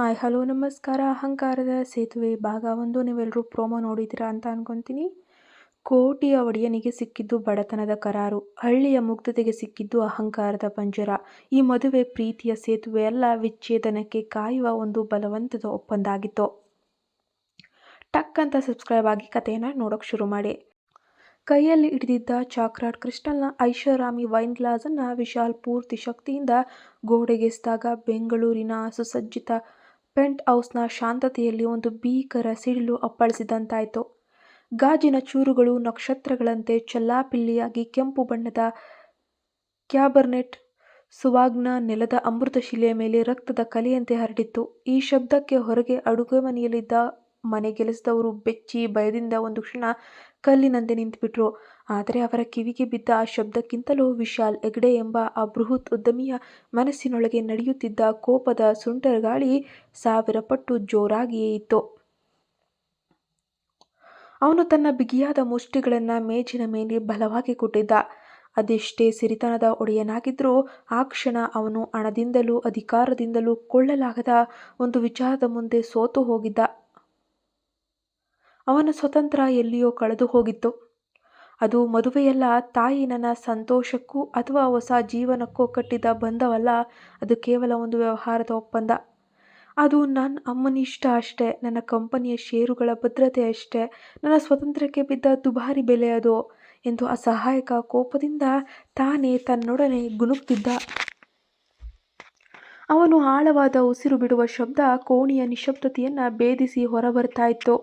Hi, hello, ನಮಸ್ಕಾರ. ಅಹಂಕಾರದ ಸೇತುವೆ ಭಾಗ ಒಂದು. ನೀವೆಲ್ಲರೂ ಪ್ರೋಮೋ ನೋಡಿದ್ದೀರಾ ಅಂತ ಅಂದ್ಕೊತೀನಿ ಕೋಟಿಯ ಒಡೆಯನಿಗೆ ಸಿಕ್ಕಿದ್ದು ಬಡತನದ ಕರಾರು. ಹಳ್ಳಿಯ ಮುಗ್ಧತೆಗೆ ಸಿಕ್ಕಿದ್ದು ಅಹಂಕಾರದ ಪಂಜರ. ಈ ಮದುವೆ ಪ್ರೀತಿಯ ಸೇತುವೆ ಅಲ್ಲ, ವಿಚ್ಛೇದನಕ್ಕೆ ಕಾಯುವ ಒಂದು ಬಲವಂತದ ಒಪ್ಪಂದ ಆಗಿತ್ತು ಟಕ್ ಅಂತ ಸಬ್ಸ್ಕ್ರೈಬ್ ಆಗಿ ಕಥೆಯನ್ನು ನೋಡೋಕೆ ಶುರು ಮಾಡಿ. ಕೈಯಲ್ಲಿ ಹಿಡಿದಿದ್ದ ಚಾಕ್ರಾಟ್ ಕ್ರಿಸ್ಟಲ್ನ ಐಷಾರಾಮಿ ವೈನ್ ಗ್ಲಾಸನ್ನು ವಿಶಾಲ್ ಪೂರ್ತಿ ಶಕ್ತಿಯಿಂದ ಗೋಡೆಗೆಸ್ದಾಗ ಬೆಂಗಳೂರಿನ ಸುಸಜ್ಜಿತ ಪೆಂಟ್ ಹೌಸ್ನ ಶಾಂತತೆಯಲ್ಲಿ ಒಂದು ಭೀಕರ ಸಿಡಿಲು ಅಪ್ಪಳಿಸಿದಂತಾಯಿತು. ಗಾಜಿನ ಚೂರುಗಳು, ನಕ್ಷತ್ರಗಳಂತೆ ಚೆಲ್ಲಾಪಿಲ್ಲಿಯಾಗಿ ಕೆಂಪು ಬಣ್ಣದ ಕ್ಯಾಬರ್ನೆಟ್ ಸುವಾಗ್ನ ನೆಲದ ಅಮೃತಶಿಲೆಯ ಮೇಲೆ ರಕ್ತದ ಕಲೆಯಂತೆ ಹರಡಿತ್ತು. ಈ ಶಬ್ದಕ್ಕೆ ಹೊರಗೆ ಅಡುಗೆ ಮನೆಯಲ್ಲಿದ್ದ ಮನೆಗೆಲಸದವರು ಬೆಚ್ಚಿ ಭಯದಿಂದ ಒಂದು ಕ್ಷಣ ಕಲ್ಲಿನಂತೆ ನಿಂತುಬಿಟ್ರು. ಆದರೆ ಅವರ ಕಿವಿಗೆ ಬಿದ್ದ ಆ ಶಬ್ದಕ್ಕಿಂತಲೂ ವಿಶಾಲ್ ಹೆಗ್ಡೆ ಎಂಬ ಆ ಬೃಹತ್ ಉದ್ಯಮಿಯ ಮನಸ್ಸಿನೊಳಗೆ ನಡೆಯುತ್ತಿದ್ದ ಕೋಪದ ಸುಂಟರಗಾಳಿ ಸಾವಿರ ಪಟ್ಟು ಜೋರಾಗಿಯೇ ಇತ್ತು. ಅವನು ತನ್ನ ಬಿಗಿಯಾದ ಮುಷ್ಟಿಗಳನ್ನು ಮೇಜಿನ ಮೇಲೆ ಬಲವಾಗಿ ಕೊಟ್ಟಿದ್ದ. ಅದೆಷ್ಟೇ ಸಿರಿತನದ ಒಡೆಯನಾಗಿದ್ದರೂ ಆ ಕ್ಷಣ ಅವನು ಹಣದಿಂದಲೂ ಅಧಿಕಾರದಿಂದಲೂ ಕೊಳ್ಳಲಾಗದ ಒಂದು ವಿಚಾರದ ಮುಂದೆ ಸೋತು ಹೋಗಿದ್ದ. ಅವನ ಸ್ವತಂತ್ರ ಎಲ್ಲಿಯೋ ಕಳೆದು ಹೋಗಿತ್ತು. ಅದು ಮದುವೆಯಲ್ಲ, ತಾಯಿ ನನ್ನ ಸಂತೋಷಕ್ಕೂ ಅಥವಾ ಹೊಸ ಜೀವನಕ್ಕೂ ಕಟ್ಟಿದ ಬಂಧವಲ್ಲ, ಅದು ಕೇವಲ ಒಂದು ವ್ಯವಹಾರದ ಒಪ್ಪಂದ. ಅದು ನನ್ನ ಅಮ್ಮನಿಷ್ಟ ಅಷ್ಟೇ, ನನ್ನ ಕಂಪನಿಯ ಷೇರುಗಳ ಭದ್ರತೆ ಅಷ್ಟೇ, ನನ್ನ ಸ್ವತಂತ್ರಕ್ಕೆ ಬಿದ್ದ ದುಬಾರಿ ಬೆಲೆ ಅದು ಎಂದು ಅಸಹಾಯಕ ಕೋಪದಿಂದ ತಾನೇ ತನ್ನೊಡನೆ ಗುಣುಕ್ತಿದ್ದ ಅವನು ಆಳವಾದ ಉಸಿರು ಬಿಡುವ ಶಬ್ದ ಕೋಣೆಯ ನಿಶಬ್ದತೆಯನ್ನು ಭೇದಿಸಿ ಹೊರಬರ್ತಾ ಇತ್ತು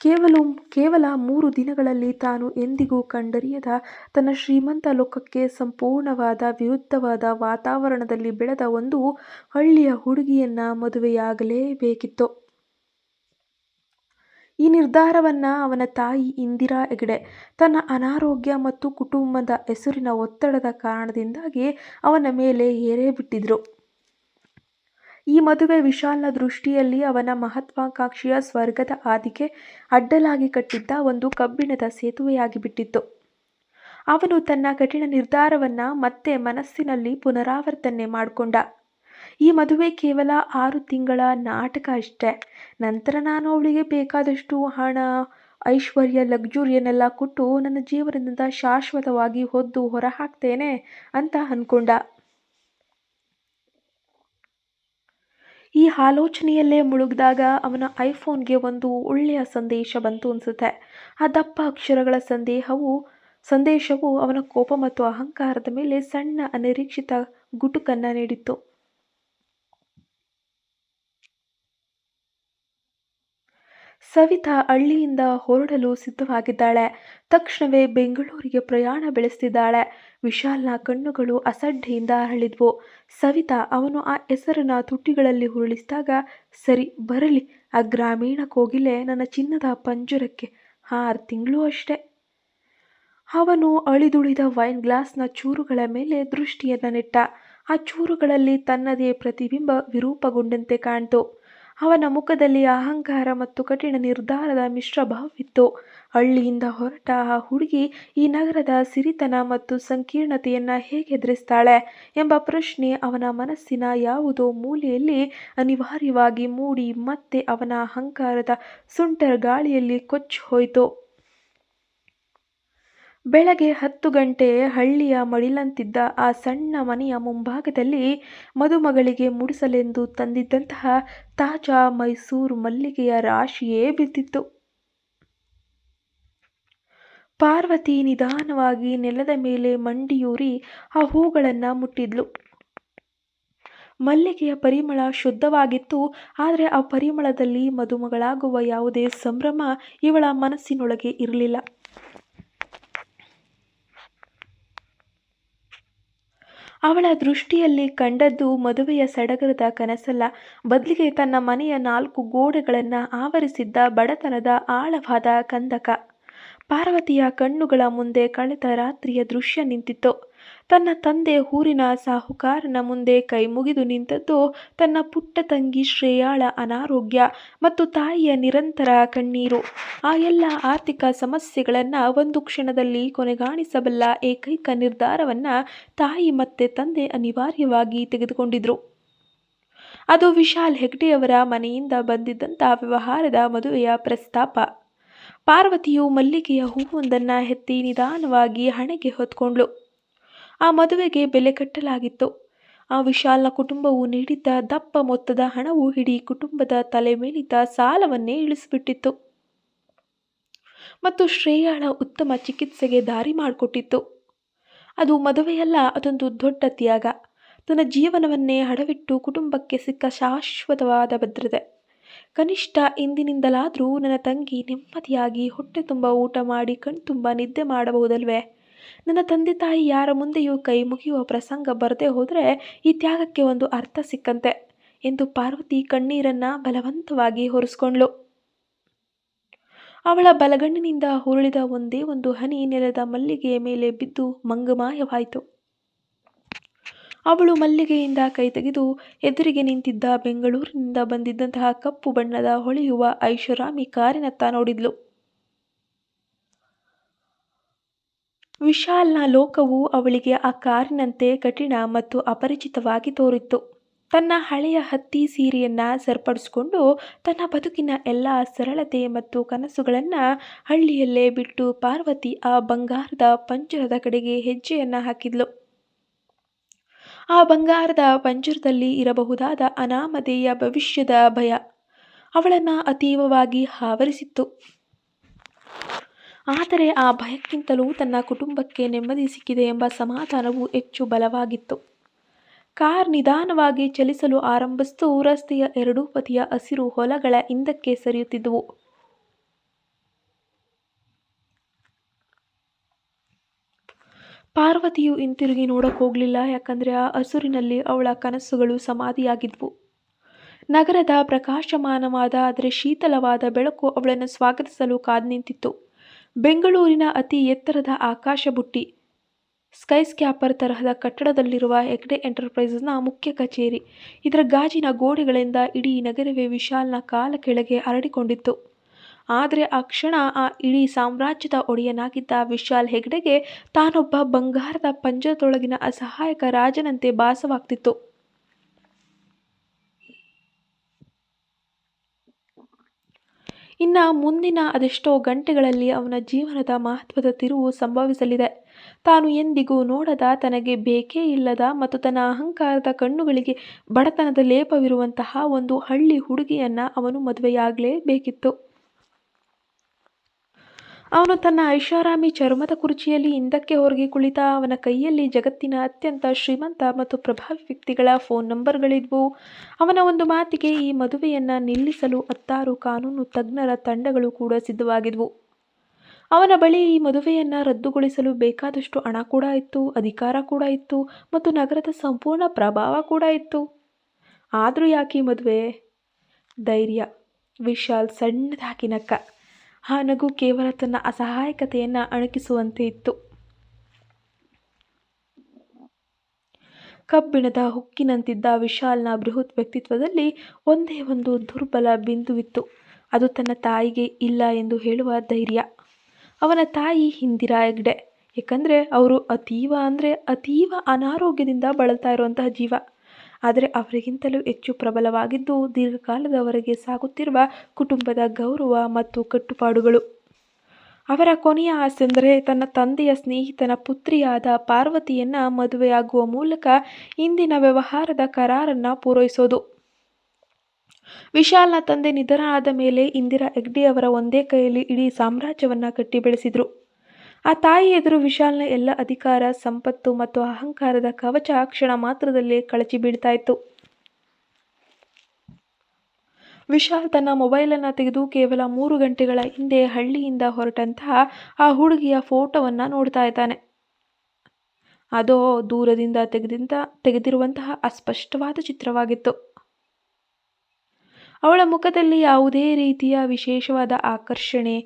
ಕೇವಲ ಕೇವಲ ಮೂರು ದಿನಗಳಲ್ಲಿ ತಾನು ಎಂದಿಗೂ ಕಂಡರಿಯದ ತನ್ನ ಶ್ರೀಮಂತ ಲೋಕಕ್ಕೆ ಸಂಪೂರ್ಣವಾದ ವಿರುದ್ಧವಾದ ವಾತಾವರಣದಲ್ಲಿ ಬೆಳೆದ ಒಂದು ಹಳ್ಳಿಯ ಹುಡುಗಿಯನ್ನ ಮದುವೆಯಾಗಲೇಬೇಕಿತ್ತು. ಈ ನಿರ್ಧಾರವನ್ನ ಅವನ ತಾಯಿ ಇಂದಿರಾ ಹೆಗಡೆ ತನ್ನ ಅನಾರೋಗ್ಯ ಮತ್ತು ಕುಟುಂಬದ ಹೆಸರಿನ ಒತ್ತಡದ ಕಾರಣದಿಂದಾಗಿ ಅವನ ಮೇಲೆ ಏರೇ ಬಿಟ್ಟಿದ್ರು. ಈ ಮದುವೆ ವಿಶಾಲ್ನ ದೃಷ್ಟಿಯಲ್ಲಿ ಅವನ ಮಹತ್ವಾಕಾಂಕ್ಷೆಯ ಸ್ವರ್ಗದ ಆದಿಕೆ ಅಡ್ಡಲಾಗಿ ಕಟ್ಟಿದ್ದ ಒಂದು ಕಬ್ಬಿಣದ ಸೇತುವೆಯಾಗಿ ಬಿಟ್ಟಿತ್ತು. ಅವನು ತನ್ನ ಕಠಿಣ ನಿರ್ಧಾರವನ್ನ ಮತ್ತೆ ಮನಸ್ಸಿನಲ್ಲಿ ಪುನರಾವರ್ತನೆ ಮಾಡಿಕೊಂಡ. ಈ ಮದುವೆ ಕೇವಲ ಆರು ತಿಂಗಳ ನಾಟಕ ಅಷ್ಟೇ. ನಂತರ ನಾನು ಅವಳಿಗೆ ಬೇಕಾದಷ್ಟು ಹಣ, ಐಶ್ವರ್ಯ, ಲಕ್ಸುರಿಯನ್ನೆಲ್ಲ ಕೊಟ್ಟು ನನ್ನ ಜೀವನದಿಂದ ಶಾಶ್ವತವಾಗಿ ಹೊದ್ದು ಹೊರಹಾಕ್ತೇನೆ ಅಂತ ಅನ್ಕೊಂಡ. ಈ ಆಲೋಚನೆಯಲ್ಲೇ ಮುಳುಗಿದಾಗ ಅವನ ಐಫೋನ್ಗೆ ಒಂದು ಒಳ್ಳೆಯ ಸಂದೇಶ ಬಂತು ಅನಿಸುತ್ತೆ. ಆ ದಪ್ಪ ಅಕ್ಷರಗಳ ಸಂದೇಹವು, ಸಂದೇಶವು ಅವನ ಕೋಪ ಮತ್ತು ಅಹಂಕಾರದ ಮೇಲೆ ಸಣ್ಣ ಅನಿರೀಕ್ಷಿತ ಗುಟುಕನ್ನು ನೀಡಿತ್ತು. ಸವಿತಾ ಹಳ್ಳಿಯಿಂದ ಹೊರಡಲು ಸಿದ್ಧವಾಗಿದ್ದಾಳೆ. ತಕ್ಷಣವೇ ಬೆಂಗಳೂರಿಗೆ ಪ್ರಯಾಣ ಬೆಳೆಸ್ತಿದ್ದಾಳೆ. ವಿಶಾಲ್ನ ಕಣ್ಣುಗಳು ಅಸಡ್ಡೆಯಿಂದ ಅರಳಿದ್ವು. ಸವಿತಾ ಅವನು ಆ ಹೆಸರನ್ನ ತುಟಿಗಳಲ್ಲಿ ಉರುಳಿಸಿದಾಗ, ಸರಿ, ಬರಲಿ ಆ ಗ್ರಾಮೀಣ ಕೋಗಿಲೆ ನನ್ನ ಚಿನ್ನದ ಪಂಜರಕ್ಕೆ. ಆರು ತಿಂಗಳು ಅಷ್ಟೆ. ಅವನು ಅಳಿದುಳಿದ ವೈನ್ ಗ್ಲಾಸ್ನ ಚೂರುಗಳ ಮೇಲೆ ದೃಷ್ಟಿಯನ್ನು ನೆಟ್ಟ. ಆ ಚೂರುಗಳಲ್ಲಿ ತನ್ನದೇ ಪ್ರತಿಬಿಂಬ ವಿರೂಪಗೊಂಡಂತೆ ಕಾಣ್ತು. ಅವನ ಮುಖದಲ್ಲಿ ಅಹಂಕಾರ ಮತ್ತು ಕಠಿಣ ನಿರ್ಧಾರದ ಮಿಶ್ರಭಾವವಿತ್ತು ಹಳ್ಳಿಯಿಂದ ಹೊರಟ ಆ ಹುಡುಗಿ ಈ ನಗರದ ಸಿರಿತನ ಮತ್ತು ಸಂಕೀರ್ಣತೆಯನ್ನು ಹೇಗೆ ಎದುರಿಸ್ತಾಳೆ ಎಂಬ ಪ್ರಶ್ನೆ ಅವನ ಮನಸ್ಸಿನ ಯಾವುದೋ ಮೂಲೆಯಲ್ಲಿ ಅನಿವಾರ್ಯವಾಗಿ ಮೂಡಿ ಮತ್ತೆ ಅವನ ಅಹಂಕಾರದ ಸುಂಟರ ಗಾಳಿಯಲ್ಲಿ ಕೊಚ್ಚಿ ಹೋಯಿತು. ಬೆಳಗ್ಗೆ ಹತ್ತು ಗಂಟೆ ಹಳ್ಳಿಯ ಮಡಿಲಂತಿದ್ದ ಆ ಸಣ್ಣ ಮನೆಯ ಮುಂಭಾಗದಲ್ಲಿ ಮದುಮಗಳಿಗೆ ಮುಡಿಸಲೆಂದು ತಂದಿದ್ದಂತಹ ತಾಜಾ ಮೈಸೂರು ಮಲ್ಲಿಗೆಯ ರಾಶಿಯೇ ಬಿದ್ದಿತ್ತು. ಪಾರ್ವತಿ ನಿಧಾನವಾಗಿ ನೆಲದ ಮೇಲೆ ಮಂಡಿಯೂರಿ ಆ ಹೂಗಳನ್ನು ಮುಟ್ಟಿದ್ಲು. ಮಲ್ಲಿಗೆಯ ಪರಿಮಳ ಶುದ್ಧವಾಗಿತ್ತು, ಆದರೆ ಆ ಪರಿಮಳದಲ್ಲಿ ಮದುಮಗಳಾಗುವ ಯಾವುದೇ ಸಂಭ್ರಮ ಇವಳ ಮನಸ್ಸಿನೊಳಗೆ ಇರಲಿಲ್ಲ. ಅವಳ ದೃಷ್ಟಿಯಲ್ಲಿ ಕಂಡದ್ದು ಮದುವೆಯ ಸಡಗರದ ಕನಸಲ್ಲ. ಬದಲಿಗೆ ತನ್ನ ಮನೆಯ ನಾಲ್ಕು ಗೋಡೆಗಳನ್ನು ಆವರಿಸಿದ್ದ ಬಡತನದ ಆಳವಾದ ಕಂದಕ. ಪಾರ್ವತಿಯ ಕಣ್ಣುಗಳ ಮುಂದೆ ಕಳೆದ ರಾತ್ರಿಯ ದೃಶ್ಯ ನಿಂತಿತ್ತು. ತನ್ನ ತಂದೆ ಊರಿನ ಸಾಹುಕಾರನ ಮುಂದೆ ಕೈಮುಗಿದು ನಿಂತದ್ದು ತನ್ನ ಪುಟ್ಟ ತಂಗಿ ಶ್ರೇಯಾಳ ಅನಾರೋಗ್ಯ ಮತ್ತು ತಾಯಿಯ ನಿರಂತರ ಕಣ್ಣೀರು. ಆ ಎಲ್ಲ ಆರ್ಥಿಕ ಸಮಸ್ಯೆಗಳನ್ನು ಒಂದು ಕ್ಷಣದಲ್ಲಿ ಕೊನೆಗಾಣಿಸಬಲ್ಲ ಏಕೈಕ ನಿರ್ಧಾರವನ್ನು ತಾಯಿ ಮತ್ತೆ ತಂದೆ ಅನಿವಾರ್ಯವಾಗಿ ತೆಗೆದುಕೊಂಡಿದ್ರು. ಅದು ವಿಶಾಲ್ ಹೆಗ್ಡೆಯವರ ಮನೆಯಿಂದ ಬಂದಿದ್ದಂಥ ವ್ಯವಹಾರದ ಮದುವೆಯ ಪ್ರಸ್ತಾಪ. ಪಾರ್ವತಿಯು ಮಲ್ಲಿಗೆಯ ಹೂವೊಂದನ್ನು ಎತ್ತಿ ನಿಧಾನವಾಗಿ ಹಣೆಗೆ ಹೊತ್ಕೊಂಡ್ಳು. ಆ ಮದುವೆಗೆ ಬೆಲೆ ಕಟ್ಟಲಾಗಿತ್ತು. ಆ ವಿಶಾಲ ಕುಟುಂಬವು ನೀಡಿದ್ದ ದಪ್ಪ ಮೊತ್ತದ ಹಣವು ಇಡೀ ಕುಟುಂಬದ ತಲೆ ಮೇಲಿದ್ದ ಸಾಲವನ್ನೇ ಇಳಿಸಿಬಿಟ್ಟಿತ್ತು. ಮತ್ತು ಶ್ರೇಯಾಳ ಉತ್ತಮ ಚಿಕಿತ್ಸೆಗೆ ದಾರಿ ಮಾಡಿಕೊಟ್ಟಿತ್ತು. ಅದು ಮದುವೆಯಲ್ಲ, ಅದೊಂದು ದೊಡ್ಡ ತ್ಯಾಗ. ತನ್ನ ಜೀವನವನ್ನೇ ಹಡವಿಟ್ಟು ಕುಟುಂಬಕ್ಕೆ ಸಿಕ್ಕ ಶಾಶ್ವತವಾದ ಭದ್ರತೆ. ಕನಿಷ್ಠ ಇಂದಿನಿಂದಲಾದರೂ ನನ್ನ ತಂಗಿ ನೆಮ್ಮದಿಯಾಗಿ ಹೊಟ್ಟೆ ತುಂಬ ಊಟ ಮಾಡಿ, ಕಣ್ತುಂಬ ನಿದ್ದೆ ಮಾಡಬಹುದಲ್ವೇ? ನನ್ನ ತಂದೆ ತಾಯಿ ಯಾರ ಮುಂದೆಯೂ ಕೈ ಮುಗಿಯುವ ಪ್ರಸಂಗ ಬರದೇ ಹೋದರೆ ಈ ತ್ಯಾಗಕ್ಕೆ ಒಂದು ಅರ್ಥ ಸಿಕ್ಕಂತೆ ಎಂದು ಪಾರ್ವತಿ ಕಣ್ಣೀರನ್ನ ಬಲವಂತವಾಗಿ ಹೊರಿಸ್ಕೊಂಡ್ಳು. ಅವಳ ಬಲಗಣ್ಣಿನಿಂದ ಹುರುಳಿದ ಒಂದೇ ಒಂದು ಹನಿ ನೆಲದ ಮಲ್ಲಿಗೆಯ ಮೇಲೆ ಬಿದ್ದು ಮಂಗಮಾಯವಾಯಿತು. ಅವಳು ಮಲ್ಲಿಗೆಯಿಂದ ಕೈ ತೆಗೆದು ಎದುರಿಗೆ ನಿಂತಿದ್ದ ಬೆಂಗಳೂರಿನಿಂದ ಬಂದಿದ್ದಂತಹ ಕಪ್ಪು ಬಣ್ಣದ ಹೊಳೆಯುವ ಐಷಾರಾಮಿ ಕಾರಿನತ್ತ ನೋಡಿದ್ಲು. ವಿಶಾಲ್ನ ಲೋಕವು ಅವಳಿಗೆ ಆ ಕಾರಿನಂತೆ ಕಠಿಣ ಮತ್ತು ಅಪರಿಚಿತವಾಗಿ ತೋರಿತ್ತು. ತನ್ನ ಹಳೆಯ ಹತ್ತಿ ಸೀರೆಯನ್ನ ಸರಿಪಡಿಸಿಕೊಂಡು ತನ್ನ ಬದುಕಿನ ಎಲ್ಲ ಸರಳತೆ ಮತ್ತು ಕನಸುಗಳನ್ನು ಹಳ್ಳಿಯಲ್ಲೇ ಬಿಟ್ಟು ಪಾರ್ವತಿ ಆ ಬಂಗಾರದ ಪಂಜರದ ಕಡೆಗೆ ಹೆಜ್ಜೆಯನ್ನ ಹಾಕಿದ್ಲು. ಆ ಬಂಗಾರದ ಪಂಜರದಲ್ಲಿ ಇರಬಹುದಾದ ಅನಾಮಧೇಯ ಭವಿಷ್ಯದ ಭಯ ಅವಳನ್ನು ಅತೀವವಾಗಿ ಆವರಿಸಿತ್ತು ಆದರೆ ಆ ಭಯಕ್ಕಿಂತಲೂ ತನ್ನ ಕುಟುಂಬಕ್ಕೆ ನೆಮ್ಮದಿ ಸಿಕ್ಕಿದೆ ಎಂಬ ಸಮಾಧಾನವು ಹೆಚ್ಚು ಬಲವಾಗಿತ್ತು. ಕಾರ್ ನಿಧಾನವಾಗಿ ಚಲಿಸಲು ಆರಂಭಿಸಿತು. ರಸ್ತೆಯ ಎರಡೂ ಬದಿಯ ಹಸಿರು ಹೊಲಗಳ ಹಿಂದಕ್ಕೆ ಸರಿಯುತ್ತಿದ್ದವು ಪಾರ್ವತಿಯು ಹಿಂತಿರುಗಿ ನೋಡಕ್ ಹೋಗಲಿಲ್ಲ. ಯಾಕಂದ್ರೆ ಆ ಹಸುರಿನಲ್ಲಿ ಅವಳ ಕನಸುಗಳು ಸಮಾಧಿಯಾಗಿದ್ವು. ನಗರದ ಪ್ರಕಾಶಮಾನವಾದ, ಆದರೆ ಶೀತಲವಾದ ಬೆಳಕು ಅವಳನ್ನು ಸ್ವಾಗತಿಸಲು ಕಾದು ನಿಂತಿತ್ತು. ಬೆಂಗಳೂರಿನ ಅತಿ ಎತ್ತರದ ಆಕಾಶ ಬುಟ್ಟಿ ಸ್ಕೈ ಸ್ಕ್ಯಾಪರ್ ತರಹದ ಕಟ್ಟಡದಲ್ಲಿರುವ ಹೆಗ್ಡೆ ಎಂಟರ್ಪ್ರೈಸಸ್ನ ಮುಖ್ಯ ಕಚೇರಿ. ಇದರ ಗಾಜಿನ ಗೋಡೆಗಳಿಂದ ಇಡೀ ನಗರವೇ ವಿಶಾಲ್ನ ಕಾಲ ಕೆಳಗೆ ಹರಡಿಕೊಂಡಿತ್ತು. ಆದರೆ ಆ ಕ್ಷಣ ಆ ಇಡೀ ಸಾಮ್ರಾಜ್ಯದ ಒಡೆಯನಾಗಿದ್ದ ವಿಶಾಲ್ ಹೆಗ್ಡೆಗೆ ತಾನೊಬ್ಬ ಬಂಗಾರದ ಪಂಜರದೊಳಗಿನ ಅಸಹಾಯಕ ರಾಜನಂತೆ ಭಾಸವಾಗ್ತಿತ್ತು. ಇನ್ನು ಮುಂದಿನ ಅದೆಷ್ಟೋ ಗಂಟೆಗಳಲ್ಲಿ ಅವನ ಜೀವನದ ಮಹತ್ವದ ತಿರುವು ಸಂಭವಿಸಲಿದೆ. ತಾನು ಎಂದಿಗೂ ನೋಡದ ತನಗೆ ಬೇಕೇ ಇಲ್ಲದ ಮತ್ತು ತನ್ನ ಅಹಂಕಾರದ ಕಣ್ಣುಗಳಿಗೆ ಬಡತನದ ಲೇಪವಿರುವಂತಹ ಒಂದು ಹಳ್ಳಿ ಹುಡುಗಿಯನ್ನ ಅವನು ಮದುವೆಯಾಗಲೇಬೇಕಿತ್ತು ಅವನು ತನ್ನ ಐಷಾರಾಮಿ ಚರ್ಮದ ಕುರ್ಚಿಯಲ್ಲಿ ಹಿಂದಕ್ಕೆ ಹೊರಗೆ ಕುಳಿತ ಅವನ ಕೈಯಲ್ಲಿ ಜಗತ್ತಿನ ಅತ್ಯಂತ ಶ್ರೀಮಂತ ಮತ್ತು ಪ್ರಭಾವಿ ವ್ಯಕ್ತಿಗಳ ಫೋನ್ ನಂಬರ್ಗಳಿದ್ವು. ಅವನ ಒಂದು ಮಾತಿಗೆ ಈ ಮದುವೆಯನ್ನು ನಿಲ್ಲಿಸಲು ಹತ್ತಾರು ಕಾನೂನು ತಜ್ಞರ ತಂಡಗಳು ಕೂಡ ಸಿದ್ಧವಾಗಿದ್ವು. ಅವನ ಬಳಿ ಈ ಮದುವೆಯನ್ನು ರದ್ದುಗೊಳಿಸಲು ಬೇಕಾದಷ್ಟು ಹಣ ಕೂಡ ಇತ್ತು, ಅಧಿಕಾರ ಕೂಡ ಇತ್ತು ಮತ್ತು ನಗರದ ಸಂಪೂರ್ಣ ಪ್ರಭಾವ ಕೂಡ ಇತ್ತು. ಆದರೂ ಯಾಕೆ ಮದುವೆ? ಧೈರ್ಯ, ವಿಶಾಲ್ ಸಣ್ಣದಾಗಿ ನಕ್ಕ. ಆ ನಗು ಕೇವಲ ತನ್ನ ಅಸಹಾಯಕತೆಯನ್ನು ಅಣಕಿಸುವಂತೆ ಇತ್ತು. ಕಬ್ಬಿಣದ ಹುಕ್ಕಿನಂತಿದ್ದ ವಿಶಾಲ್ನ ಬೃಹತ್ ವ್ಯಕ್ತಿತ್ವದಲ್ಲಿ ಒಂದೇ ಒಂದು ದುರ್ಬಲ ಬಿಂದುವಿತ್ತು. ಅದು ತನ್ನ ತಾಯಿಗೆ ಇಲ್ಲ ಎಂದು ಹೇಳುವ ಧೈರ್ಯ. ಅವನ ತಾಯಿ ಹಿಂದಿರಾ ಹೆಗ್ಡೆ. ಏಕೆಂದರೆ ಅವರು ಅತೀವ ಅಂದರೆ ಅತೀವ ಅನಾರೋಗ್ಯದಿಂದ ಬಳಲ್ತಾ ಇರುವಂತಹ ಜೀವ. ಆದರೆ ಅವರಿಗಿಂತಲೂ ಹೆಚ್ಚು ಪ್ರಬಲವಾಗಿದ್ದು ದೀರ್ಘಕಾಲದವರೆಗೆ ಸಾಗುತ್ತಿರುವ ಕುಟುಂಬದ ಗೌರವ ಮತ್ತು ಕಟ್ಟುಪಾಡುಗಳು. ಅವರ ಕೊನೆಯ ಆಸೆಂದರೆ ತನ್ನ ತಂದೆಯ ಸ್ನೇಹಿತನ ಪುತ್ರಿಯಾದ ಪಾರ್ವತಿಯನ್ನ ಮದುವೆಯಾಗುವ ಮೂಲಕ ಇಂದಿನ ವ್ಯವಹಾರದ ಕರಾರನ್ನು ಪೂರೈಸೋದು. ವಿಶಾಲ್ನ ತಂದೆ ನಿಧನರಾದ ಮೇಲೆ ಇಂದಿರಾ ಹೆಗ್ಡೆಯವರ ಒಂದೇ ಕೈಯಲ್ಲಿ ಇಡೀ ಸಾಮ್ರಾಜ್ಯವನ್ನ ಕಟ್ಟಿ ಬೆಳೆಸಿದ್ರು ಆ ತಾಯಿ ಎದುರು ವಿಶಾಲ್ನ ಎಲ್ಲ ಅಧಿಕಾರ, ಸಂಪತ್ತು ಮತ್ತು ಅಹಂಕಾರದ ಕವಚ ಕ್ಷಣ ಮಾತ್ರದಲ್ಲಿ ಕಳಚಿ ಬೀಳ್ತಾ ಇತ್ತು. ವಿಶಾಲ್ ತನ್ನ ಮೊಬೈಲನ್ನು ತೆಗೆದು ಕೇವಲ ಮೂರು ಗಂಟೆಗಳ ಹಿಂದೆ ಹಳ್ಳಿಯಿಂದ ಹೊರಟಂತಹ ಆ ಹುಡುಗಿಯ ಫೋಟೋವನ್ನು ನೋಡ್ತಾ ಇದ್ದಾನೆ. ಅದೋ ದೂರದಿಂದ ತೆಗೆದಿಂದ ತೆಗೆದಿರುವಂತಹ ಅಸ್ಪಷ್ಟವಾದ ಚಿತ್ರವಾಗಿತ್ತು. ಅವಳ ಮುಖದಲ್ಲಿ ಯಾವುದೇ ರೀತಿಯ ವಿಶೇಷವಾದ ಆಕರ್ಷಣೆ,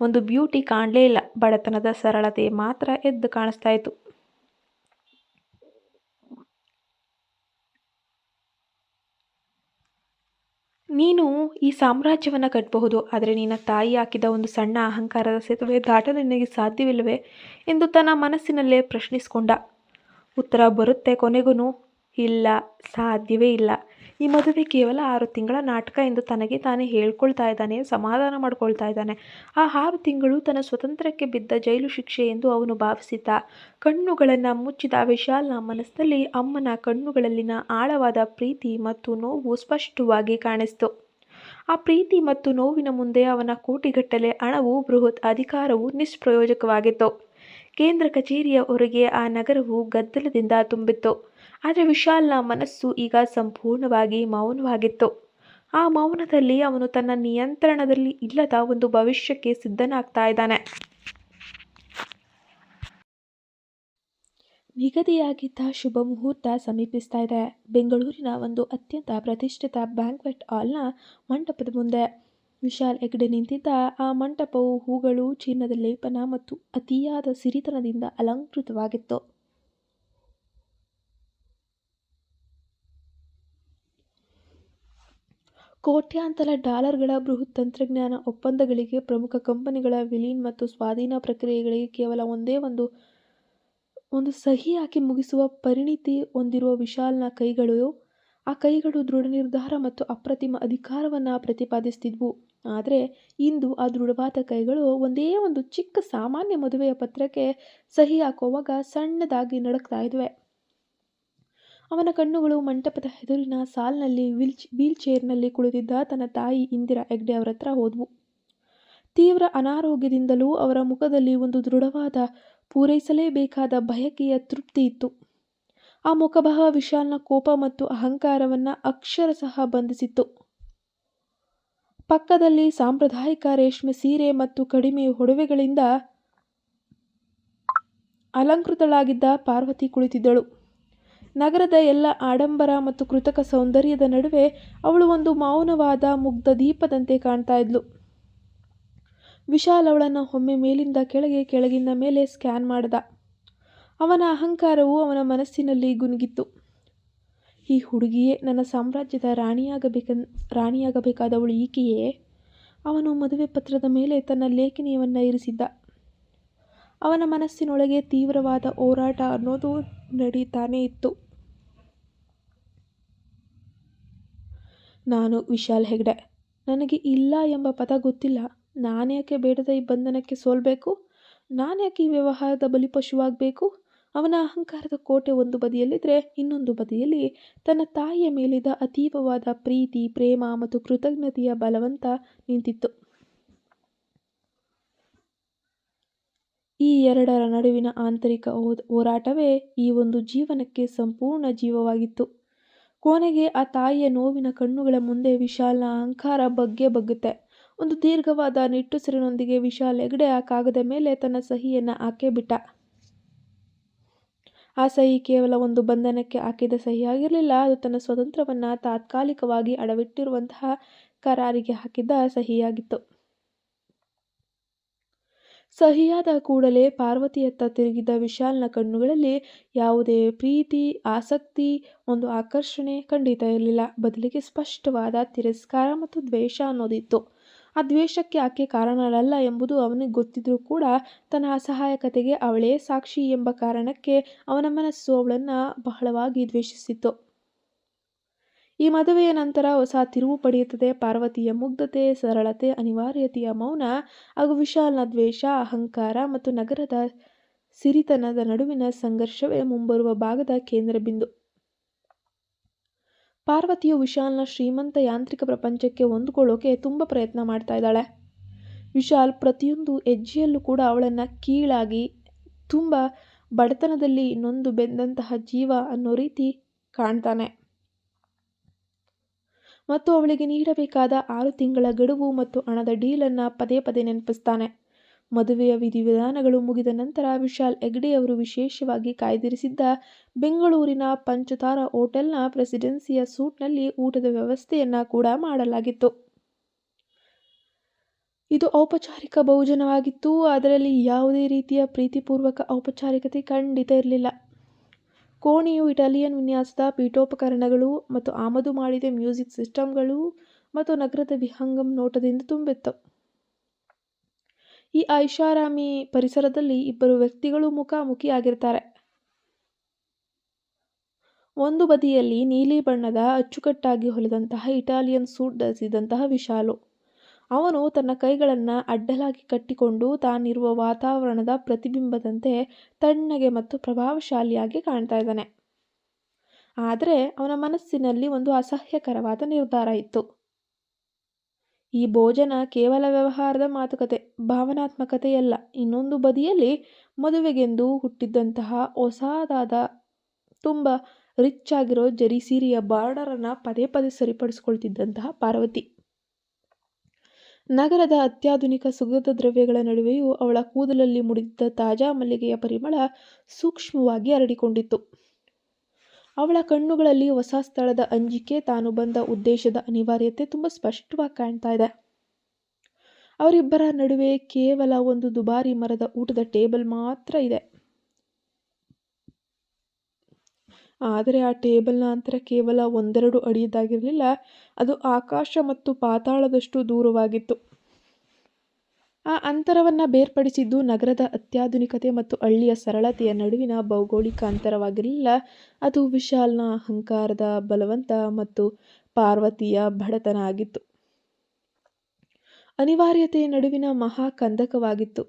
ಒಂದು ಬ್ಯೂಟಿ ಕಾಣಲೇ ಇಲ್ಲ. ಬಡತನದ ಸರಳತೆ ಮಾತ್ರ ಎದ್ದು ಕಾಣಿಸ್ತಾ ಇತ್ತು. ನೀನು ಈ ಸಾಮ್ರಾಜ್ಯವನ್ನು ಕಟ್ಟಬಹುದು ಆದರೆ ನಿನ್ನ ತಾಯಿ ಹಾಕಿದ ಒಂದು ಸಣ್ಣ ಅಹಂಕಾರದ ಸೇತುವೆ ದಾಟಲು ನಿನಗೆ ಸಾಧ್ಯವಿಲ್ಲವೇ ಎಂದು ತನ್ನ ಮನಸ್ಸಿನಲ್ಲೇ ಪ್ರಶ್ನಿಸಿಕೊಂಡ. ಉತ್ತರ ಬರುತ್ತೆ ಕೊನೆಗೂ, ಇಲ್ಲ, ಸಾಧ್ಯವೇ ಇಲ್ಲ. ಈ ಮದುವೆ ಕೇವಲ ಆರು ತಿಂಗಳ ನಾಟಕ ಎಂದು ತನಗೆ ತಾನೇ ಹೇಳ್ಕೊಳ್ತಾ ಇದ್ದಾನೆ, ಸಮಾಧಾನ ಮಾಡ್ಕೊಳ್ತಾ ಇದ್ದಾನೆ. ಆ ಆರು ತಿಂಗಳು ತನ್ನ ಸ್ವತಂತ್ರಕ್ಕೆ ಬಿದ್ದ ಜೈಲು ಶಿಕ್ಷೆ ಎಂದು ಅವನು ಭಾವಿಸಿದ್ದ. ಕಣ್ಣುಗಳನ್ನು ಮುಚ್ಚಿದ ವಿಶಾಲ್ನ ಮನಸ್ಸಿನಲ್ಲಿ ಅಮ್ಮನ ಕಣ್ಣುಗಳಲ್ಲಿನ ಆಳವಾದ ಪ್ರೀತಿ ಮತ್ತು ನೋವು ಸ್ಪಷ್ಟವಾಗಿ ಕಾಣಿಸ್ತು. ಆ ಪ್ರೀತಿ ಮತ್ತು ನೋವಿನ ಮುಂದೆ ಅವನ ಕೋಟಿಗಟ್ಟಲೆ ಹಣವು, ಬೃಹತ್ ಅಧಿಕಾರವು ನಿಷ್ಪ್ರಯೋಜಕವಾಗಿತ್ತು. ಕೇಂದ್ರ ಕಚೇರಿಯ ಹೊರಗೆ ಆ ನಗರವು ಗದ್ದಲದಿಂದ ತುಂಬಿತ್ತು. ಆದರೆ ವಿಶಾಲ್ನ ಮನಸ್ಸು ಈಗ ಸಂಪೂರ್ಣವಾಗಿ ಮೌನವಾಗಿತ್ತು. ಆ ಮೌನದಲ್ಲಿ ಅವನು ತನ್ನ ನಿಯಂತ್ರಣದಲ್ಲಿ ಇಲ್ಲದ ಒಂದು ಭವಿಷ್ಯಕ್ಕೆ ಸಿದ್ಧನಾಗ್ತಾ ಇದ್ದಾನೆ. ನಿಗದಿಯಾಗಿದ್ದ ಶುಭ ಮುಹೂರ್ತ ಸಮೀಪಿಸ್ತಾ ಇದೆ. ಬೆಂಗಳೂರಿನ ಒಂದು ಅತ್ಯಂತ ಪ್ರತಿಷ್ಠಿತ ಬ್ಯಾಂಕ್ವೆಟ್ ಹಾಲ್ನ ಮಂಟಪದ ಮುಂದೆ. ವಿಶಾಲ್ ಹೆಗ್ಡೆ ನಿಂತಿದ್ದ ಆ ಮಂಟಪವು ಹೂಗಳು, ಚಿನ್ನದ ಲೇಪನ ಮತ್ತು ಅತಿಯಾದ ಸಿರಿತನದಿಂದ ಅಲಂಕೃತವಾಗಿತ್ತು. ಕೋಟ್ಯಾಂತರ ಡಾಲರ್ಗಳ ಬೃಹತ್ ತಂತ್ರಜ್ಞಾನ ಒಪ್ಪಂದಗಳಿಗೆ ಪ್ರಮುಖ ಕಂಪನಿಗಳ ವಿಲೀನ ಮತ್ತು ಸ್ವಾಧೀನ ಪ್ರಕ್ರಿಯೆಗಳಿಗೆ ಕೇವಲ ಒಂದೇ ಒಂದು ಒಂದು ಸಹಿ ಹಾಕಿ ಮುಗಿಸುವ ಪರಿಣಿತಿ ಹೊಂದಿರುವ ವಿಶಾಲ್ನ ಕೈಗಳು, ಆ ಕೈಗಳು ದೃಢ ನಿರ್ಧಾರ ಮತ್ತು ಅಪ್ರತಿಮ ಅಧಿಕಾರವನ್ನು ಪ್ರತಿಪಾದಿಸ್ತಿದ್ವು. ಆದರೆ ಇಂದು ಆ ದೃಢವಾದ ಕೈಗಳು ಒಂದೇ ಒಂದು ಚಿಕ್ಕ ಸಾಮಾನ್ಯ ಮದುವೆಯ ಪತ್ರಕ್ಕೆ ಸಹಿ ಹಾಕುವಾಗ ಸಣ್ಣದಾಗಿ ನಡಕ್ತಾ ಇದ್ವೆ. ಅವನ ಕಣ್ಣುಗಳು ಮಂಟಪದ ಎದುರಿನ ಸಾಲ್ನಲ್ಲಿ ವೀಲ್ ವೀಲ್ ಚೇರ್ನಲ್ಲಿ ಕುಳಿತಿದ್ದ ತನ್ನ ತಾಯಿ ಇಂದಿರಾ ಹೆಗ್ಡೆ ಅವರ ಹತ್ರ ಹೋದ್ವು. ತೀವ್ರ ಅನಾರೋಗ್ಯದಿಂದಲೂ ಅವರ ಮುಖದಲ್ಲಿ ಒಂದು ದೃಢವಾದ ಪೂರೈಸಲೇಬೇಕಾದ ಬಯಕೆಯ ತೃಪ್ತಿ ಇತ್ತು. ಆ ಮುಖಭಾವ ವಿಶಾಲ್ನ ಕೋಪ ಮತ್ತು ಅಹಂಕಾರವನ್ನ ಅಕ್ಷರಶಃ ಬಂಧಿಸಿತ್ತು. ಪಕ್ಕದಲ್ಲಿ ಸಾಂಪ್ರದಾಯಿಕ ರೇಷ್ಮೆ ಸೀರೆ ಮತ್ತು ಕಡಿಮೆ ಒಡವೆಗಳಿಂದ ಅಲಂಕೃತಳಾಗಿದ್ದ ಪಾರ್ವತಿ ಕುಳಿತಿದ್ದಳು. ನಗರದ ಎಲ್ಲ ಆಡಂಬರ ಮತ್ತು ಕೃತಕ ಸೌಂದರ್ಯದ ನಡುವೆ ಅವಳು ಒಂದು ಮೌನವಾದ ಮುಗ್ಧ ದೀಪದಂತೆ ಕಾಣ್ತಾ ಇದ್ಲು. ವಿಶಾಲ್ ಅವಳನ್ನು ಒಮ್ಮೆ ಮೇಲಿಂದ ಕೆಳಗೆ ಕೆಳಗಿನ ಮೇಲೆ ಸ್ಕ್ಯಾನ್ ಮಾಡಿದ. ಅವನ ಅಹಂಕಾರವು ಅವನ ಮನಸ್ಸಿನಲ್ಲಿ ಗುನುಗಿತ್ತು ಈ ಹುಡುಗಿಯೇ ನನ್ನ ಸಾಮ್ರಾಜ್ಯದ ರಾಣಿಯಾಗಬೇಕ ರಾಣಿಯಾಗಬೇಕಾದವಳು ಈಕೆಯೇ? ಅವನು ಮದುವೆ ಪತ್ರದ ಮೇಲೆ ತನ್ನ ಲೇಖನಿಯವನ್ನು ಇರಿಸಿದ್ದ. ಅವನ ಮನಸ್ಸಿನೊಳಗೆ ತೀವ್ರವಾದ ಹೋರಾಟ ಅನ್ನೋದು ನಡೀತಾನೇ ಇತ್ತು. ನಾನು ವಿಶಾಲ್ ಹೆಗ್ಡೆ. ನನಗೆ ಇಲ್ಲ ಎಂಬ ಪದ ಗೊತ್ತಿಲ್ಲ. ನಾನ್ಯಾಕೆ ಬೇಡದ ಈ ಬಂಧನಕ್ಕೆ ಸೋಲ್ಬೇಕು? ನಾನ್ಯಾಕೆ ಈ ವ್ಯವಹಾರದ ಬಲಿಪಶುವಾಗಬೇಕು ಅವನ ಅಹಂಕಾರದ ಕೋಟೆ ಒಂದು ಬದಿಯಲ್ಲಿದ್ದರೆ ಇನ್ನೊಂದು ಬದಿಯಲ್ಲಿ ತನ್ನ ತಾಯಿಯ ಮೇಲಿದ್ದ ಅತೀವವಾದ ಪ್ರೀತಿ, ಪ್ರೇಮ ಮತ್ತು ಕೃತಜ್ಞತೆಯ ಬಲವಂತ ನಿಂತಿತ್ತು. ಈ ಎರಡರ ನಡುವಿನ ಆಂತರಿಕ ಹೋರಾಟವೇ ಈ ಒಂದು ಜೀವನಕ್ಕೆ ಸಂಪೂರ್ಣ ಜೀವವಾಗಿತ್ತು. ಕೊನೆಗೆ ಆ ತಾಯಿಯ ನೋವಿನ ಕಣ್ಣುಗಳ ಮುಂದೆ ವಿಶಾಲ್ನ ಅಹಂಕಾರ ಬಗ್ಗೆ ಬಗ್ಗುತ್ತೆ. ಒಂದು ದೀರ್ಘವಾದ ನಿಟ್ಟುಸಿರಿನೊಂದಿಗೆ ವಿಶಾಲ್ ಹೆಗಡೆ ಆ ಕಾಗದ ಮೇಲೆ ತನ್ನ ಸಹಿಯನ್ನು ಹಾಕೇ ಬಿಟ್ಟ. ಆ ಸಹಿ ಕೇವಲ ಒಂದು ಬಂಧನಕ್ಕೆ ಹಾಕಿದ ಸಹಿಯಾಗಿರಲಿಲ್ಲ ಅದು ತನ್ನ ಸ್ವತಂತ್ರವನ್ನು ತಾತ್ಕಾಲಿಕವಾಗಿ ಅಡವಿಟ್ಟಿರುವಂತಹ ಕರಾರಿಗೆ ಹಾಕಿದ್ದ ಸಹಿಯಾಗಿತ್ತು. ಸಹಿಯಾದ ಕೂಡಲೇ ಪಾರ್ವತಿಯತ್ತ ತಿರುಗಿದ ವಿಶಾಲ್ನ ಕಣ್ಣುಗಳಲ್ಲಿ ಯಾವುದೇ ಪ್ರೀತಿ, ಆಸಕ್ತಿ, ಒಂದು ಆಕರ್ಷಣೆ ಖಂಡಿತ ಇರಲಿಲ್ಲ. ಬದಲಿಗೆ ಸ್ಪಷ್ಟವಾದ ತಿರಸ್ಕಾರ ಮತ್ತು ದ್ವೇಷ ಅನ್ನೋದಿತ್ತು. ಆ ದ್ವೇಷಕ್ಕೆ ಆಕೆ ಕಾರಣರಲ್ಲ ಎಂಬುದು ಅವನಿಗೆ ಗೊತ್ತಿದ್ರೂ ಕೂಡ ತನ್ನ ಅಸಹಾಯಕತೆಗೆ ಅವಳೇ ಸಾಕ್ಷಿ ಎಂಬ ಕಾರಣಕ್ಕೆ ಅವನ ಮನಸ್ಸು ಅವಳನ್ನು ಬಹಳವಾಗಿ ದ್ವೇಷಿಸಿತ್ತು. ಈ ಮದುವೆಯ ನಂತರ ಹೊಸ ತಿರುವು ಪಡೆಯುತ್ತದೆ. ಪಾರ್ವತಿಯ ಮುಗ್ಧತೆ, ಸರಳತೆ, ಅನಿವಾರ್ಯತೆಯ ಮೌನ ಹಾಗೂ ವಿಶಾಲ್ನ ದ್ವೇಷ, ಅಹಂಕಾರ ಮತ್ತು ನಗರದ ಸಿರಿತನದ ನಡುವಿನ ಸಂಘರ್ಷವೇ ಮುಂಬರುವ ಭಾಗದ ಕೇಂದ್ರ ಬಿಂದು. ಪಾರ್ವತಿಯು ವಿಶಾಲ್ನ ಶ್ರೀಮಂತ ಯಾಂತ್ರಿಕ ಪ್ರಪಂಚಕ್ಕೆ ಹೊಂದ್ಕೊಳ್ಳೋಕೆ ತುಂಬ ಪ್ರಯತ್ನ ಮಾಡ್ತಾ ಇದ್ದಾಳೆ. ವಿಶಾಲ್ ಪ್ರತಿಯೊಂದು ಹೆಜ್ಜೆಯಲ್ಲೂ ಕೂಡ ಅವಳನ್ನು ಕೀಳಾಗಿ ತುಂಬ ಬಡತನದಲ್ಲಿ ನೊಂದು ಬೆಂದಂತಹ ಜೀವ ಅನ್ನೋ ರೀತಿ ಕಾಣ್ತಾನೆ. ಮತ್ತು ಅವಳಿಗೆ ನೀಡಬೇಕಾದ ಆರು ತಿಂಗಳ ಗಡುವು ಮತ್ತು ಹಣದ ಡೀಲನ್ನು ಪದೇ ಪದೇ ನೆನಪಿಸ್ತಾನೆ. ಮದುವೆಯ ವಿಧಿವಿಧಾನಗಳು ಮುಗಿದ ನಂತರ ವಿಶಾಲ್ ಹೆಗ್ಡೆಯವರು ವಿಶೇಷವಾಗಿ ಕಾಯ್ದಿರಿಸಿದ್ದ ಬೆಂಗಳೂರಿನ ಪಂಚತಾರ ಹೋಟೆಲ್ನ ಪ್ರೆಸಿಡೆನ್ಸಿಯ ಸೂಟ್ನಲ್ಲಿ ಊಟದ ವ್ಯವಸ್ಥೆಯನ್ನ ಕೂಡ ಮಾಡಲಾಗಿತ್ತು. ಇದು ಔಪಚಾರಿಕ ಬಹುಜನವಾಗಿತ್ತು, ಅದರಲ್ಲಿ ಯಾವುದೇ ರೀತಿಯ ಪ್ರೀತಿಪೂರ್ವಕ ಔಪಚಾರಿಕತೆ ಖಂಡಿತ ಇರಲಿಲ್ಲ. ಕೋಣೆಯು ಇಟಾಲಿಯನ್ ವಿನ್ಯಾಸದ ಪೀಠೋಪಕರಣಗಳು ಮತ್ತು ಆಮದು ಮಾಡಿದ ಮ್ಯೂಸಿಕ್ ಸಿಸ್ಟಮ್ಗಳು ಮತ್ತು ನಗರದ ವಿಹಂಗಂ ನೋಟದಿಂದ ತುಂಬಿತ್ತು. ಈ ಐಷಾರಾಮಿ ಪರಿಸರದಲ್ಲಿ ಇಬ್ಬರು ವ್ಯಕ್ತಿಗಳು ಮುಖಾಮುಖಿ ಆಗಿರ್ತಾರೆ ಒಂದು ಬದಿಯಲ್ಲಿ ನೀಲಿ ಬಣ್ಣದ ಅಚ್ಚುಕಟ್ಟಾಗಿ ಹೊಲಿದಂತಹ ಇಟಾಲಿಯನ್ ಸೂಟ್ ಧರಿಸಿದಂತಹ ವಿಶಾಲು. ಅವನು ತನ್ನ ಕೈಗಳನ್ನು ಅಡ್ಡಲಾಗಿ ಕಟ್ಟಿಕೊಂಡು ತಾನಿರುವ ವಾತಾವರಣದ ಪ್ರತಿಬಿಂಬದಂತೆ ತಣ್ಣಗೆ ಮತ್ತು ಪ್ರಭಾವಶಾಲಿಯಾಗಿ ಕಾಣ್ತಾ ಇದ್ದಾನೆ. ಆದರೆ ಅವನ ಮನಸ್ಸಿನಲ್ಲಿ ಒಂದು ಅಸಹ್ಯಕರವಾದ ನಿರ್ಧಾರ ಇತ್ತು. ಈ ಭೋಜನ ಕೇವಲ ವ್ಯವಹಾರದ ಮಾತುಕತೆ, ಭಾವನಾತ್ಮಕತೆಯಲ್ಲ. ಇನ್ನೊಂದು ಬದಿಯಲ್ಲಿ ಮದುವೆಗೆಂದು ಹುಟ್ಟಿದ್ದಂತಹ ಹೊಸದಾದ ತುಂಬ ರಿಚ್ ಆಗಿರೋ ಜರಿ ಸೀರೆಯ ಬಾರ್ಡರನ್ನು ಪದೇ ಪದೇ ಸರಿಪಡಿಸ್ಕೊಳ್ತಿದ್ದಂತಹ ಪಾರ್ವತಿ. ನಗರದ ಅತ್ಯಾಧುನಿಕ ಸುಗಂಧ ದ್ರವ್ಯಗಳ ನಡುವೆಯೂ ಅವಳ ಕೂದಲಲ್ಲಿ ಮುಡಿದಿದ್ದ ತಾಜಾ ಮಲ್ಲಿಗೆಯ ಪರಿಮಳ ಸೂಕ್ಷ್ಮವಾಗಿ ಹರಡಿಕೊಂಡಿತ್ತು. ಅವಳ ಕಣ್ಣುಗಳಲ್ಲಿ ಹೊಸ ಸ್ಥಳದ ಅಂಜಿಕೆ ತಾನು ಬಂದ ಉದ್ದೇಶದ ಅನಿವಾರ್ಯತೆ ತುಂಬ ಸ್ಪಷ್ಟವಾಗಿ ಕಾಣ್ತಾ ಇದೆ. ಅವರಿಬ್ಬರ ನಡುವೆ ಕೇವಲ ಒಂದು ದುಬಾರಿ ಮರದ ಊಟದ ಟೇಬಲ್ ಮಾತ್ರ ಇದೆ. ಆದರೆ ಆ ಟೇಬಲ್ನ ಅಂತರ ಕೇವಲ ಒಂದೆರಡು ಅಡಿಯದ್ದಾಗಿರಲಿಲ್ಲ ಅದು ಆಕಾಶ ಮತ್ತು ಪಾತಾಳದಷ್ಟು ದೂರವಾಗಿತ್ತು. ಆ ಅಂತರವನ್ನು ಬೇರ್ಪಡಿಸಿದ್ದು ನಗರದ ಅತ್ಯಾಧುನಿಕತೆ ಮತ್ತು ಹಳ್ಳಿಯ ಸರಳತೆಯ ನಡುವಿನ ಭೌಗೋಳಿಕ ಅಂತರವಾಗಿರಲಿಲ್ಲ, ಅದು ವಿಶಾಲ್ನ ಅಹಂಕಾರದ ಬಲವಂತ ಮತ್ತು ಪಾರ್ವತಿಯ ಬಡತನ ಆಗಿತ್ತು. ಅನಿವಾರ್ಯತೆಯ ನಡುವಿನ ಮಹಾ ಕಂದಕವಾಗಿತ್ತು.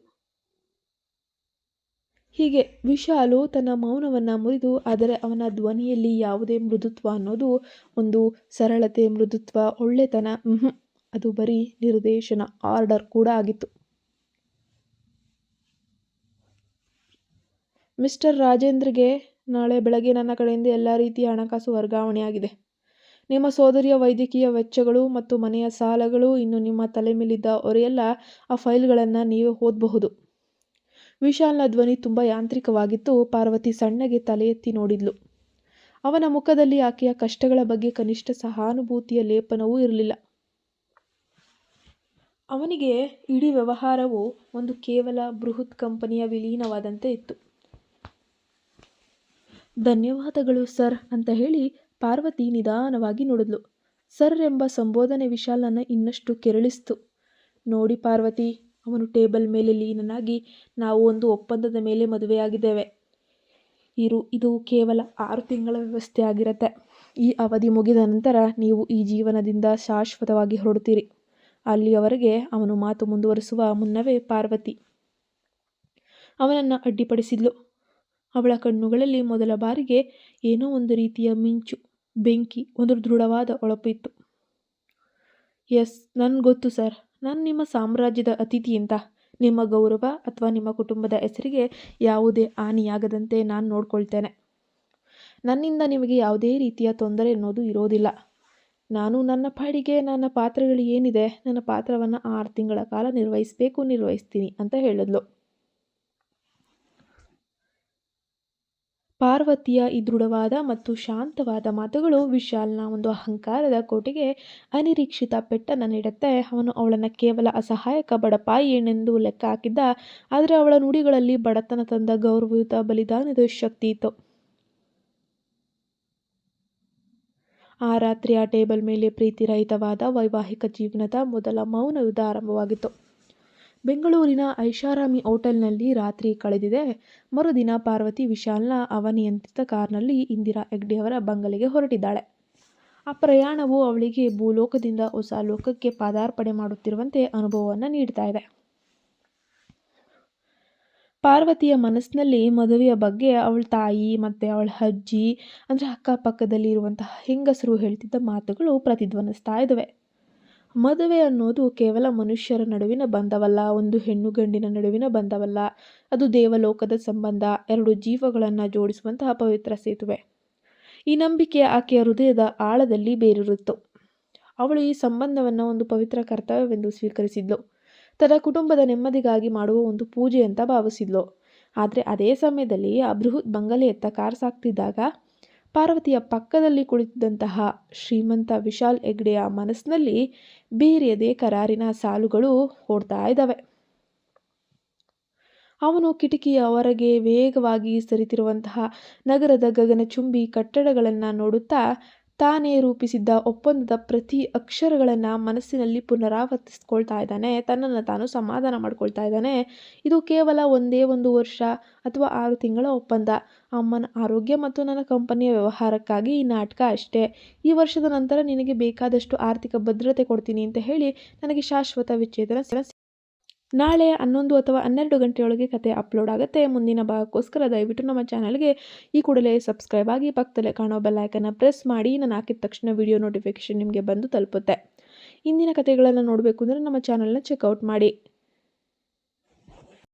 ಹೀಗೆ ವಿಶಾಲು ತನ್ನ ಮೌನವನ್ನು ಮುರಿದು, ಆದರೆ ಅವನ ಧ್ವನಿಯಲ್ಲಿ ಯಾವುದೇ ಮೃದುತ್ವ ಅನ್ನೋದು ಒಂದು ಸರಳತೆ, ಮೃದುತ್ವ, ಒಳ್ಳೆತನ ಅದು ಬರೀ ನಿರ್ದೇಶನ, ಆರ್ಡರ್ ಕೂಡ ಆಗಿತ್ತು. ಮಿಸ್ಟರ್ ರಾಜೇಂದ್ರಗೆ ನಾಳೆ ಬೆಳಗ್ಗೆ ನನ್ನ ಕಡೆಯಿಂದ ಎಲ್ಲ ರೀತಿಯ ಹಣಕಾಸು ವರ್ಗಾವಣೆಯಾಗಿದೆ. ನಿಮ್ಮ ಸೋದರಿಯ ವೈದ್ಯಕೀಯ ವೆಚ್ಚಗಳು ಮತ್ತು ಮನೆಯ ಸಾಲಗಳು ಇನ್ನು ನಿಮ್ಮ ತಲೆ ಮೇಲಿದ್ದ ಹೊರೆಯೆಲ್ಲ ಆ ಫೈಲ್ಗಳನ್ನು ನೀವೇ ಓದಬಹುದು. ವಿಶಾಲ್ನ ಧ್ವನಿ ತುಂಬ ಯಾಂತ್ರಿಕವಾಗಿತ್ತು. ಪಾರ್ವತಿ ಸಣ್ಣಗೆ ತಲೆ ಎತ್ತಿ ನೋಡಿದ್ಲು. ಅವನ ಮುಖದಲ್ಲಿ ಆಕೆಯ ಕಷ್ಟಗಳ ಬಗ್ಗೆ ಕನಿಷ್ಠ ಸಹಾನುಭೂತಿಯ ಲೇಪನವೂ ಇರಲಿಲ್ಲ. ಅವನಿಗೆ ಇಡೀ ವ್ಯವಹಾರವು ಒಂದು ಕೇವಲ ಬೃಹತ್ ಕಂಪನಿಯ ವಿಲೀನವಾದಂತೆ ಇತ್ತು. ಧನ್ಯವಾದಗಳು, ಸರ್, ಅಂತ ಹೇಳಿ ಪಾರ್ವತಿ ನಿಧಾನವಾಗಿ ನೋಡಿದ್ಲು. ಸರ್ ಎಂಬ ಸಂಬೋಧನೆ ವಿಶಾಲನ ಇನ್ನಷ್ಟು ಕೆರಳಿಸ್ತು. ನೋಡಿ ಪಾರ್ವತಿ ಅವನು ಟೇಬಲ್ ಮೇಲೆ ಲೀನನಾಗಿ, ನಾವು ಒಂದು ಒಪ್ಪಂದದ ಮೇಲೆ ಮದುವೆಯಾಗಿದ್ದೇವೆ. ಇರು, ಇದು ಕೇವಲ ಆರು ತಿಂಗಳ ವ್ಯವಸ್ಥೆ ಆಗಿರುತ್ತೆ. ಈ ಅವಧಿ ಮುಗಿದ ನಂತರ ನೀವು ಈ ಜೀವನದಿಂದ ಶಾಶ್ವತವಾಗಿ ಹೊರಡುತ್ತೀರಿ. ಅಲ್ಲಿಯವರೆಗೆ ಅವನು ಮಾತು ಮುಂದುವರಿಸುವ ಮುನ್ನವೇ ಪಾರ್ವತಿ ಅವನನ್ನು ಅಡ್ಡಿಪಡಿಸಿದ್ಲು. ಅವಳ ಕಣ್ಣುಗಳಲ್ಲಿ ಮೊದಲ ಬಾರಿಗೆ ಏನೋ ಒಂದು ರೀತಿಯ ಮಿಂಚು, ಬೆಂಕಿ, ಒಂದು ದೃಢವಾದ ಹೊಳಪು ಇತ್ತು ಎಸ್ ನನ್ಗೆ ಗೊತ್ತು ಸರ್. ನಾನು ನಿಮ್ಮ ಸಾಮ್ರಾಜ್ಯದ ಅತಿಥಿ ಅಂತ ನಿಮ್ಮ ಗೌರವ ಅಥವಾ ನಿಮ್ಮ ಕುಟುಂಬದ ಹೆಸರಿಗೆ ಯಾವುದೇ ಹಾನಿಯಾಗದಂತೆ ನಾನು ನೋಡ್ಕೊಳ್ತೇನೆ. ನನ್ನಿಂದ ನಿಮಗೆ ಯಾವುದೇ ರೀತಿಯ ತೊಂದರೆ ಅನ್ನೋದು ಇರೋದಿಲ್ಲ. ನಾನು ನನ್ನ ಪಾಡಿಗೆ, ನನ್ನ ಪಾತ್ರಗಳು ಏನಿದೆ, ನನ್ನ ಪಾತ್ರವನ್ನು ಆರು ತಿಂಗಳ ಕಾಲ ನಿರ್ವಹಿಸಬೇಕು, ನಿರ್ವಹಿಸ್ತೀನಿ ಅಂತ ಹೇಳಿದ್ಲು. ಪಾರ್ವತಿಯ ಈ ದೃಢವಾದ ಮತ್ತು ಶಾಂತವಾದ ಮಾತುಗಳು ವಿಶಾಲ್ನ ಒಂದು ಅಹಂಕಾರದ ಕೋಟೆಗೆ ಅನಿರೀಕ್ಷಿತ ಪೆಟ್ಟನ್ನು ನೀಡುತ್ತೆ. ಅವನು ಅವಳನ್ನು ಕೇವಲ ಅಸಹಾಯಕ ಬಡಪಾಯಿ ಏನೆಂದು ಲೆಕ್ಕ ಹಾಕಿದ್ದ, ಆದರೆ ಅವಳ ನುಡಿಗಳಲ್ಲಿ ಬಡತನ ತಂದ ಗೌರವಯುತ ಬಲಿದಾನದ ಶಕ್ತಿ ಇತ್ತು. ಆ ರಾತ್ರಿ ಆ ಟೇಬಲ್ ಮೇಲೆ ಪ್ರೀತಿರಹಿತವಾದ ವೈವಾಹಿಕ ಜೀವನದ ಮೊದಲ ಮೌನ ಯುದ್ಧ ಆರಂಭವಾಗಿತ್ತು. ಬೆಂಗಳೂರಿನ ಐಷಾರಾಮಿ ಹೋಟೆಲ್ನಲ್ಲಿ ರಾತ್ರಿ ಕಳೆದಿದೆ. ಮರುದಿನ ಪಾರ್ವತಿ ವಿಶಾಲ್ನ ಅವನಿಯಂತ್ರಿತ ಕಾರ್ನಲ್ಲಿ ಇಂದಿರಾ ಹೆಗ್ಡೆಯವರ ಬಂಗಲೆಗೆ ಹೊರಟಿದ್ದಾಳೆ. ಆ ಪ್ರಯಾಣವು ಅವಳಿಗೆ ಭೂಲೋಕದಿಂದ ಹೊಸ ಲೋಕಕ್ಕೆ ಪಾದಾರ್ಪಣೆ ಮಾಡುತ್ತಿರುವಂತೆ ಅನುಭವವನ್ನು ನೀಡ್ತಾ ಇದೆ. ಪಾರ್ವತಿಯ ಮನಸ್ಸಿನಲ್ಲಿ ಮದುವೆಯ ಬಗ್ಗೆ ಅವಳ ತಾಯಿ ಮತ್ತು ಅವಳ ಅಜ್ಜಿ, ಅಂದರೆ ಅಕ್ಕಪಕ್ಕದಲ್ಲಿ ಇರುವಂತಹ ಹೆಂಗಸರು ಹೇಳ್ತಿದ್ದ ಮಾತುಗಳು ಪ್ರತಿಧ್ವನಿಸ್ತಾ ಇದ್ದಾವೆ. ಮದುವೆ ಅನ್ನೋದು ಕೇವಲ ಮನುಷ್ಯರ ನಡುವಿನ ಬಂಧವಲ್ಲ, ಒಂದು ಹೆಣ್ಣು ಗಂಡಿನ ನಡುವಿನ ಬಂಧವಲ್ಲ. ಅದು ದೇವಲೋಕದ ಸಂಬಂಧ, ಎರಡು ಜೀವಗಳನ್ನು ಜೋಡಿಸುವಂತಹ ಪವಿತ್ರ ಸೇತುವೆ. ಈ ನಂಬಿಕೆ ಆಕೆಯ ಹೃದಯದ ಆಳದಲ್ಲಿ ಬೇರಿರುತ್ತು. ಅವಳು ಈ ಸಂಬಂಧವನ್ನು ಒಂದು ಪವಿತ್ರ ಕರ್ತವ್ಯವೆಂದು ಸ್ವೀಕರಿಸಿದ್ಲು. ತನ್ನ ಕುಟುಂಬದ ನೆಮ್ಮದಿಗಾಗಿ ಮಾಡುವ ಒಂದು ಪೂಜೆ ಅಂತ ಭಾವಿಸಿದ್ಲು. ಆದರೆ ಅದೇ ಸಮಯದಲ್ಲಿ ಆ ಬೃಹತ್ ಬಂಗಲೆಯತ್ತ ಕಾರ್ ಸಾಕ್ತಿದ್ದಾಗ ಪಾರ್ವತಿಯ ಪಕ್ಕದಲ್ಲಿ ಕುಳಿತಿದ್ದಂತಹ ಶ್ರೀಮಂತ ವಿಶಾಲ್ ಹೆಗ್ಡೆಯ ಮನಸ್ಸಿನಲ್ಲಿ ಬೇರೆಯದೇ ಕರಾರಿನ ಸಾಲುಗಳು ಓಡ್ತಾ ಇದ್ದಾವೆ. ಅವನು ಕಿಟಕಿಯ ಹೊರಗೆ ವೇಗವಾಗಿ ಸರಿತಿರುವಂತಹ ನಗರದ ಗಗನಚುಂಬಿ ಕಟ್ಟಡಗಳನ್ನು ನೋಡುತ್ತಾ ತಾನೇ ರೂಪಿಸಿದ್ದ ಒಪ್ಪಂದದ ಪ್ರತಿ ಅಕ್ಷರಗಳನ್ನು ಮನಸ್ಸಿನಲ್ಲಿ ಪುನರಾವರ್ತಿಸ್ಕೊಳ್ತಾ ಇದ್ದಾನೆ, ತನ್ನನ್ನು ತಾನು ಸಮಾಧಾನ ಮಾಡ್ಕೊಳ್ತಾ ಇದ್ದಾನೆ. ಇದು ಕೇವಲ ಒಂದೇ ಒಂದು ವರ್ಷ ಅಥವಾ ಆರು ತಿಂಗಳ ಒಪ್ಪಂದ. ಅಮ್ಮನ ಆರೋಗ್ಯ ಮತ್ತು ನನ್ನ ಕಂಪನಿಯ ವ್ಯವಹಾರಕ್ಕಾಗಿ ಈ ನಾಟಕ ಅಷ್ಟೇ. ಈ ವರ್ಷದ ನಂತರ ನಿನಗೆ ಬೇಕಾದಷ್ಟು ಆರ್ಥಿಕ ಭದ್ರತೆ ಕೊಡ್ತೀನಿ ಅಂತ ಹೇಳಿ ನನಗೆ ಶಾಶ್ವತ ವಿಚ್ಛೇದನ ನಾಳೆ ಹನ್ನೊಂದು ಅಥವಾ ಹನ್ನೆರಡು ಗಂಟೆಯೊಳಗೆ ಕತೆ ಅಪ್ಲೋಡ್ ಆಗುತ್ತೆ. ಮುಂದಿನ ಭಾಗಕ್ಕೋಸ್ಕರ ದಯವಿಟ್ಟು ನಮ್ಮ ಚಾನಲ್ಗೆ ಈ ಕೂಡಲೇ ಸಬ್ಸ್ಕ್ರೈಬ್ ಆಗಿ ಪಕ್ಕದಲ್ಲೇ ಕಾಣೋ ಬೆಲ್ಲೈಕನ್ನು ಪ್ರೆಸ್ ಮಾಡಿ ನಾನು ಹಾಕಿದ ತಕ್ಷಣ ವಿಡಿಯೋ ನೋಟಿಫಿಕೇಶನ್ ನಿಮಗೆ ಬಂದು ತಲುಪುತ್ತೆ. ಇಂದಿನ ಕತೆಗಳನ್ನು ನೋಡಬೇಕು ಅಂದರೆ ನಮ್ಮ ಚಾನಲ್ನ ಚೆಕ್ಔಟ್ ಮಾಡಿ.